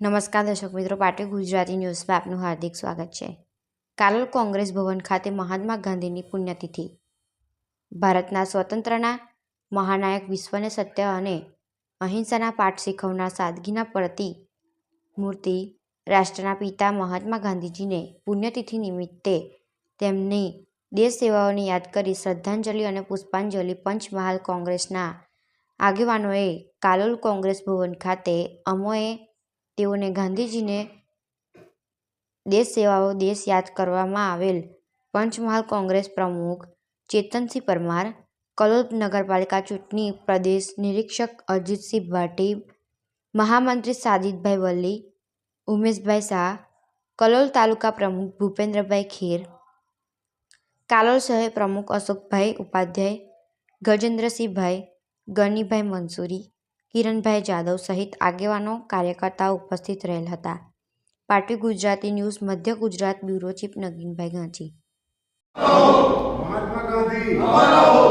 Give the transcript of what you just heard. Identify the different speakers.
Speaker 1: નમસ્કાર દર્શક મિત્રો પાટી ગુજરાતી ન્યૂઝમાં આપનું હાર્દિક સ્વાગત છે. કાલોલ કોંગ્રેસ ભવન ખાતે મહાત્મા ગાંધીની પુણ્યતિથિ. ભારતના સ્વતંત્રના મહાનાયક વિશ્વને સત્ય અને અહિંસાના પાઠ શીખવનાર સાદગીના પ્રતિ મૂર્તિ રાષ્ટ્રના પિતા મહાત્મા ગાંધીજીને પુણ્યતિથિ નિમિત્તે તેમની દેશ સેવાઓને યાદ કરી શ્રદ્ધાંજલિ અને પુષ્પાંજલિ પંચમહાલ કોંગ્રેસના આગેવાનોએ કાલોલ કોંગ્રેસ ભવન ખાતે અમોએ તેઓને ગાંધીજીને દેશ સેવાઓ દેશ યાદ કરવામાં આવેલ પંચમહાલ કોંગ્રેસ પ્રમુખ ચેતનસિંહ પરમાર, કલોલ નગરપાલિકા ચૂંટણી પ્રદેશ નિરીક્ષક અરજીતસિંહ ભાટી, મહામંત્રી સાદિતભાઈ વલ્લી, ઉમેશભાઈ શાહ, કલોલ તાલુકા પ્રમુખ ભૂપેન્દ્રભાઈ ખેર, કાલોલ શહેર પ્રમુખ અશોકભાઈ ઉપાધ્યાય, ગજેન્દ્રસિંહભાઈ, ગનીભાઈ મંસૂરી કિરણભાઈ જાદવ સહિત આગેવાનો કાર્યકર્તાઓ ઉપસ્થિત રહેલ હતા. પાટી ગુજરાતી ન્યૂઝ, મધ્ય ગુજરાત બ્યુરો ચીફ નગીનભાઈ ગાંચી
Speaker 2: મહાત્મા ગાંધી!